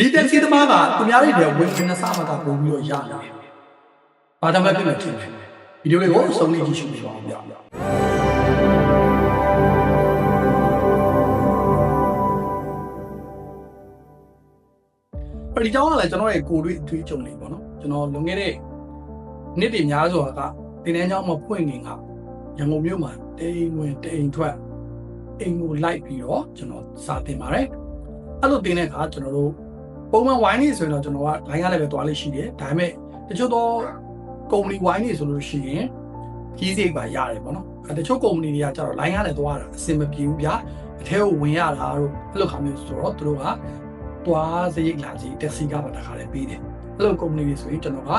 ဒီတက်စီသမားကသူများတွေတဲ့ဝင်နေစားမှာကပုံပြီးတော့ရနေတယ်။ဘာတမ်းမဲ့ဖြစ်နေတယ်။ဗီဒီယိုလေးကိုအဆုံးလေးကြည့်ရှုပေးပါဦးဗျာ။အဲဒီကြောင်းကလည်းကျွန်တော်ရဲ့ကိုယ်တွေ့အတွေ့အကြုံလေးပေါ့နော်။ကျွန်တော်လွန်ခဲ့တဲ့နှစ်တည်များစွာကတင်တန်းကျောင်းမှာဖွင့်နေကရန်ကုန်မြို့မှာတိမ်ဝင်တိမ်ထွက်အိမ်ကိုလိုက်ပြီးတော့ကျွန်တော်စာတင်ပါတယ်။အဲ့လိုတင်တဲ့အခါကျွန်တော်တို့ ပုံမှန်ဝိုင်းနေဆိုရင်တော့ကျွန်တော်က line ကလည်းပဲသွားလို့ရှိတယ်ဒါပေမဲ့တချို့သောကုမ္ပဏီဝိုင်းနေဆိုလို့ရှိရင်ကြီးစိတ်ပါရတယ်ပေါ့နော်အဲတချို့ကုမ္ပဏီတွေကကျတော့ line ကလည်းသွားတာအဆင်မပြေဘူးဗျာအထဲကိုဝင်ရတာတို့အဲ့လိုခါမျိုးဆိုတော့သူတို့ကသွားစရိတ်လာကြီးတက်စီကပါတခါလည်းပေးတယ်အဲ့လိုကုမ္ပဏီတွေဆိုရင်ကျွန်တော်က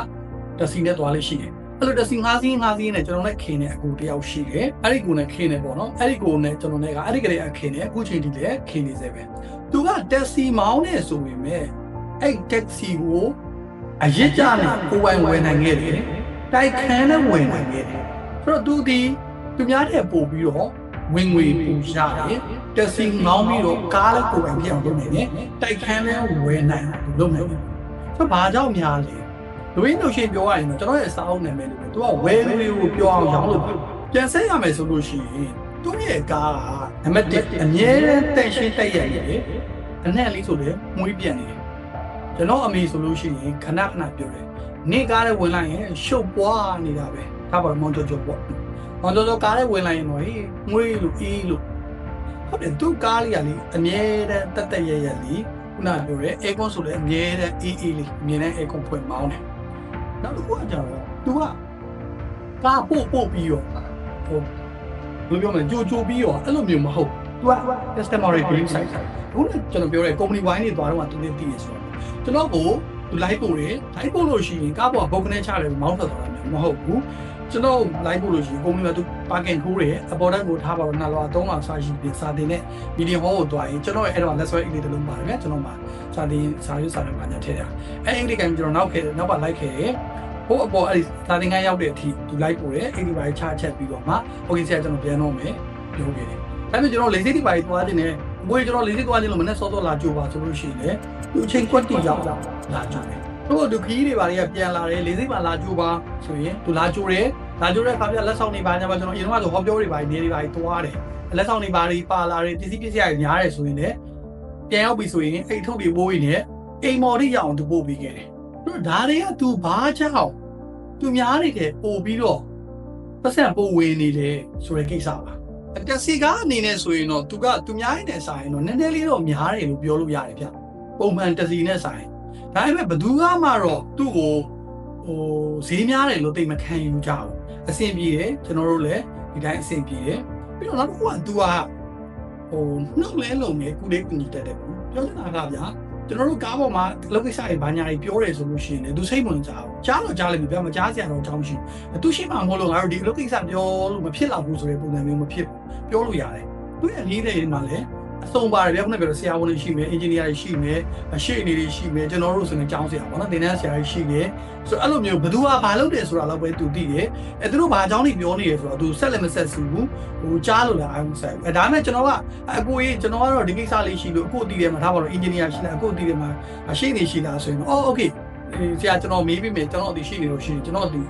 တက်စီနဲ့သွားလို့ရှိတယ်အဲ့လိုတက်စီ၅စီး၅စီးနဲ့ကျွန်တော်နဲ့ခင်တဲ့အကူတယောက်ရှိတယ်အဲ့ဒီကူနဲ့ခင်နေပေါ့နော်အဲ့ဒီကူနဲ့ကျွန်တော်နဲ့ကအဲ့ဒီကလေးအခင်နေအခုချိန်ထိလည်းခင်နေစေပဲသူကတက်စီမောင်းနေဆိုပေမဲ့ အဲ့တက္ကစီကိုအရစ်ကြနဲ့ကိုယ်ပိုင်ဝယ်နိုင်ခဲ့တယ်တိုက်ခန်းနဲ့ဝယ်နိုင်ခဲ့တယ်ဆိုတော့သူဒီသူများတဲ့ပို့ပြီးတော့ဝင်ငွေပူရတယ်တက်စီငောင်းပြီးတော့ကားလည်းကိုယ်ပိုင်ပြအောင်လုပ်နိုင်တယ်တိုက်ခန်းလည်းဝယ်နိုင်အောင်လုပ်နိုင်တယ်ဆိုတော့ဘာကြောင့်များလဲလူရင်းတို့ရှင်းပြောရရင်တော့ကျွန်တော်ရဲ့စာအုပ်နာမည်လို့ပဲသူကဝယ်ငွေကိုပြောအောင်ရောင်းလို့ပါပြန်ဆက်ရမယ်ဆိုလို့ရှိရင်သူ့ရဲ့ကားကနံပါတ်1အမြဲတမ်းတန့်ရှင်းတိုက်ရနေတယ်အနဲ့လေးဆိုလည်းမွေးပြန်နေတယ် ကျွန်တော်အမေဆိုလို့ရှိရင်ခဏခဏပြောတယ်နေကားနဲ့ဝင်လိုက်ရင်ရှုပ်ပွားနေတာပဲဒါပါမောင်ကျော်ကျော်ပေါ့မောင်ကျော်ကျော်ကားနဲ့ဝင်လိုက်ရင်တော့ဟေးငွေလို့အေးလို့ဟုတ်တယ်သူကားလေးကလေအမြဲတမ်းတက်တက်ရရလေးခုနပြောတယ်အေကွန်ဆိုလည်းအမြဲတမ်းအေးအေးလေးအမြဲတမ်းအေကွန်ဖွင့်မောင်းတယ်နောက်တစ်ခုကကြတော့သူကကားပို့ပို့ပြီးတော့ဟိုဘယ်လိုပြောမလဲကြိုကြိုပြီးတော့အဲ့လိုမျိုးမဟုတ်သူက customer review site ခုနကျွန်တော်ပြောတဲ့ company wine တွေသွားတော့သူလည်းတည်ရဆိုတော့ကျွန်တော်ကိုသူ live ပို့တယ် live ပို့လို့ရှိရင်ကားပေါ်ဘုတ်ကနေချတယ်မောင်းထွက်သွားတာမျိုးမဟုတ်ဘူးကျွန်တော် live ပို့လို့ရှိရင်ကုမ္ပဏီမှာသူ parking ထိုးတယ်အပေါ်တက်ကိုထားပါတော့နှစ်လွာသုံးလွာစာရှိပြီးစာတင်နဲ့ meeting hall ကိုသွားရင်ကျွန်တော်အဲ့တော့ let's say အင်္ဂလိပ်တလုံးပါတယ်ဗျကျွန်တော်မှာစာတင်စာရေးစာတွေပါညာထည့်တာအဲ့အင်္ဂလိပ်ကကျွန်တော်နောက်ခဲ့နောက်ပါ like ခဲ့တယ်ဟိုအပေါ်အဲ့ဒီစာတင်ခန်းရောက်တဲ့အထိသူ like ပို့တယ်အင်္ဂလိပ်ပါချချက်ပြီးတော့မှ okay ဆရာကျွန်တော်ပြန်တော့မယ်ပြောခဲ့တယ်ဒါပေမဲ့ကျွန်တော်လေစိတ်တွေပါသွားတင်တယ် ဘွေကျွန်တော်လေစိတ်သွားခြင်းလို့မနဲ့စောစောလာကြိုပါဆိုလို့ရှိရင်လေသူအချိန်ကွက်တီရောက်လာကြတယ်တို့ဒုခီးတွေပါတွေကပြန်လာတယ်လေစိတ်ပါလာကြိုပါဆိုရင်သူလာကြိုတယ်လာကြိုတဲ့အခါကျလက်ဆောင်တွေပါညာပါကျွန်တော်အရင်ကဆိုဟောပြောတွေပါနေတွေပါသွားတယ်လက်ဆောင်တွေပါတွေပါလာတယ်ပစ္စည်းပစ္စည်းတွေများတယ်ဆိုရင်လည်းပြန်ရောက်ပြီဆိုရင်အိတ်ထုတ်တွေပိုးရင်းနဲ့အိမ်မော်တွေရအောင်သူပို့ပေးခဲ့တယ်တို့ဒါတွေက तू ဘာကြောင့်သူများတွေကပို့ပြီးတော့ပတ်စံပို့ဝင်နေတယ်ဆိုတဲ့ကိစ္စပါ တက်စီကားအနေနဲ့ဆိုရင်တော့သူကသူများရဲ့နဲ့ဆိုင်တော့နည်းနည်းလေးတော့များတယ်လို့ပြောလို့ရတယ်ဗျပုံမှန်တက်စီနဲ့ဆိုင်ဒါပေမဲ့ဘသူကမှတော့သူ့ကိုဟိုဈေးများတယ်လို့သိမခံယူကြဘူးအဆင်ပြေတယ်ကျွန်တော်တို့လည်းဒီတိုင်းအဆင်ပြေတယ်ပြီးတော့နောက်တစ်ခုက तू ကဟိုနှုတ်လဲလုံးနေကုလေးကူညီတတ်တယ်ပေါ့ပြောချင်တာကဗျာ ကျွန်တော်တို့ကားပေါ်မှာလောကိစ္စတွေဘာညာတွေပြောတယ်ဆိုလို့ရှိရင်လည်းသူစိတ်ဝင်စားဘူးကြားတော့ကြားလိမ့်မယ်ဗျာမကြားစရာတော့အကြောင်းမရှိဘူးသူရှိမှမဟုတ်လို့ငါတို့ဒီလောကိစ္စပြောလို့မဖြစ်တော့ဘူးဆိုတဲ့ပုံစံမျိုးမဖြစ်ဘူးပြောလို့ရတယ်သူရဲ့လေးတွေမှာလည်း အစုံပါတယ်ဗျာခုနကပြောဆရာဝန်တွေရှိမယ်အင်ဂျင်နီယာတွေရှိမယ်အရှိအနေတွေရှိမယ်ကျွန်တော်တို့ဆိုရင်ကျောင်းဆရာပေါ့နော်သင်တန်းဆရာတွေရှိတယ်ဆိုတော့အဲ့လိုမျိုးဘသူကဘာလုပ်တယ်ဆိုတာတော့ပဲသူသိတယ်အဲသူတို့ဘာအကြောင်းတွေပြောနေတယ်ဆိုတော့သူဆက်လည်းမဆက်စုဘူးဟိုကြားလို့လည်းအာရုံစိုက်ဘူးအဲဒါမဲ့ကျွန်တော်ကအကိုကြီးကျွန်တော်ကတော့ဒီကိစ္စလေးရှိလို့အခုတည်တယ်မှာထားပါတော့အင်ဂျင်နီယာရှိလားအခုတည်တယ်မှာအရှိနေရှိလားဆိုရင်အော်โอเคဆရာကျွန်တော်မေးပြီးမယ်ကျွန်တော်ဒီရှိနေလို့ရှိရင်ကျွန်တော်ဒီ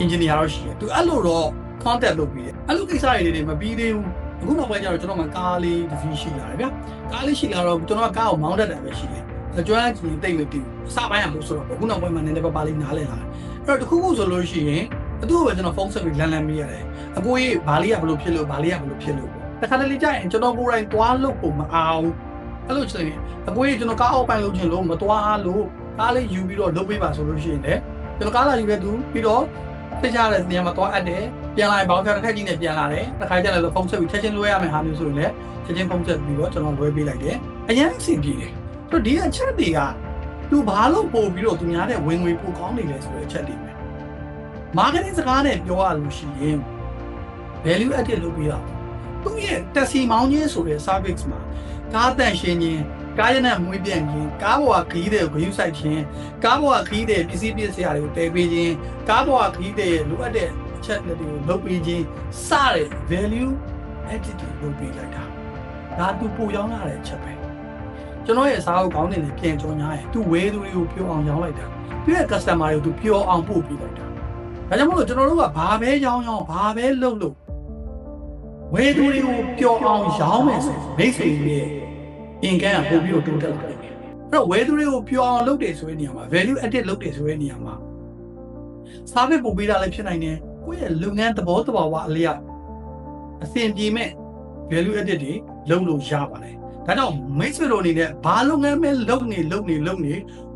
အင်ဂျင်နီယာတော့ရှိတယ်သူအဲ့လိုတော့ contact လုပ်ပြီးတယ်အဲ့လိုကိစ္စတွေတွေမပြီးသေးဘူး အခုနောက်ပိုင်းကျတော့ကျွန်တော်မှကားလေးတစ်စီးရှိလာတယ်ဗျာကားလေးရှိလာတော့ကျွန်တော်ကကားကိုမောင်းတတ်တယ်ပဲရှိတယ်အကျွမ်းကြီးတိတ်မတည်ဘူးအစပိုင်းကလို့ဆိုတော့အခုနောက်ပိုင်းမှာနည်းနည်းပါးပါးလေးနားလည်လာတယ်အဲ့တော့တခုခုဆိုလို့ရှိရင်အတူပဲကျွန်တော်ဖုန်းဆက်ပြီးလန်လန်မိရတယ်အကိုကြီးဘာလေးကဘလို့ဖြစ်လို့ဘာလေးကဘလို့ဖြစ်လို့တခါတလေကြာရင်ကျွန်တော်ကိုယ်တိုင်သွားလို့ပုံမအောင်အဲ့လိုဆိုရင်အကိုကြီးကျွန်တော်ကားအောက်ပိုင်းလုပ်ချင်လို့မသွားလို့ကားလေးယူပြီးတော့လုပ်ပေးပါဆိုလို့ရှိရင်လည်းကျွန်တော်ကားလာယူပဲသူပြီးတော့ သိကြတဲ့နေရာမှာသွားအပ်တယ်ပြန်လာရင်ဘောင်းဖြာတစ်ခါကြီးနဲ့ပြန်လာတယ်တစ်ခါကျလည်းဖုန်းဆက်ပြီးချက်ချင်းလွှဲရမယ်ဟာမျိုးဆိုရင်လည်းချက်ချင်းဖုန်းဆက်ပြီးတော့ကျွန်တော်လွှဲပေးလိုက်တယ်အရင်အဆင်ပြေတယ်ဆိုတော့ဒီအချက်တွေကသူဘာလို့ပို့ပြီးတော့သူများတဲ့ဝင်ငွေပိုကောင်းနေလဲဆိုတဲ့အချက်တွေပဲ marketing စကားနဲ့ပြောရလို့ရှိရင် value added လုပ်ပြီးတော့သူရဲ့ taxi မောင်းခြင်းဆိုတဲ့ service မှာကားတန့်ရှင်းခြင်း ကားရနံ့မွေးပြန်ခြင်းကားပေါ်ကခရီးတွေကိုဂရုစိုက်ခြင်းကားပေါ်ကခရီးတွေပစ္စည်းပစ္စည်းတွေကိုတည်ပေးခြင်းကားပေါ်ကခရီးတွေလိုအပ်တဲ့အချက်တွေကိုလုပ်ပေးခြင်းစတဲ့ value added လုပ်ပေးလိုက်တာဒါသူပို့ရောင်းလာတဲ့အချက်ပဲကျွန်တော်ရဲ့စားအုပ်ကောင်းတဲ့ပြန်ကြောညာရဲ့သူဝဲသူတွေကိုပြောအောင်ရောင်းလိုက်တာသူရဲ့ customer တွေကိုသူပြောအောင်ပို့ပေးလိုက်တာဒါကြောင့်မလို့ကျွန်တော်တို့ကဘာပဲရောင်းရောင်းဘာပဲလုပ်လို့ဝဲသူတွေကိုပြောအောင်ရောင်းမယ်ဆိုမိတ်ဆွေရဲ့ အင်ကန်ကပို့ပြီးတော့တိုးတက်လာတယ်အဲ့တော့ဝဲသူတွေကိုပြောအောင်လုပ်တယ်ဆိုတဲ့နေရာမှာ value added လုပ်တယ်ဆိုတဲ့နေရာမှာ service ပို့ပေးတာလည်းဖြစ်နိုင်တယ်ကိုယ့်ရဲ့လုပ်ငန်းသဘောတဘာဝအလျောက်အဆင်ပြေမဲ့ value added တွေလုပ်လို့ရပါတယ်ဒါကြောင့်မိတ်ဆွေတို့အနေနဲ့ဘာလုပ်ငန်းပဲလုပ်နေလုပ်နေလုပ်နေ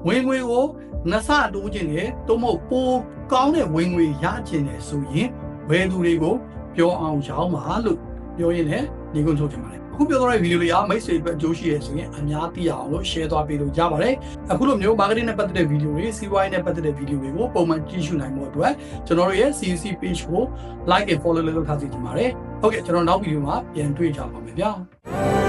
ဝင်ငွေကိုနှစ်ဆတိုးခြင်းနဲ့သို့မဟုတ်ပိုကောင်းတဲ့ဝင်ငွေရခြင်းနဲ့ဆိုရင်ဝယ်သူတွေကိုပြောအောင်ရောင်းပါလို့ပြောရင်းနဲ့ညီကုန်းထုတ်ချင်ပါတယ် အခုပြောတော့တဲ့ဗီဒီယိုလေးကမိတ်ဆွေအတွက်အကျိုးရှိရဆိုရင်အများသိအောင်လို့ share သွားပေးလို့ရပါတယ်အခုလိုမျိုး marketing နဲ့ပတ်သက်တဲ့ဗီဒီယိုတွေစီးပွားရေးနဲ့ပတ်သက်တဲ့ဗီဒီယိုတွေကိုပုံမှန်ကြည့်ရှုနိုင်ဖို့အတွက်ကျွန်တော်တို့ရဲ့ CUC page ကို like and follow လုပ်ထားစီချင်ပါတယ်ဟုတ်ကဲ့ကျွန်တော်နောက်ဗီဒီယိုမှာပြန်တွေ့ကြပါမယ်ဗျာ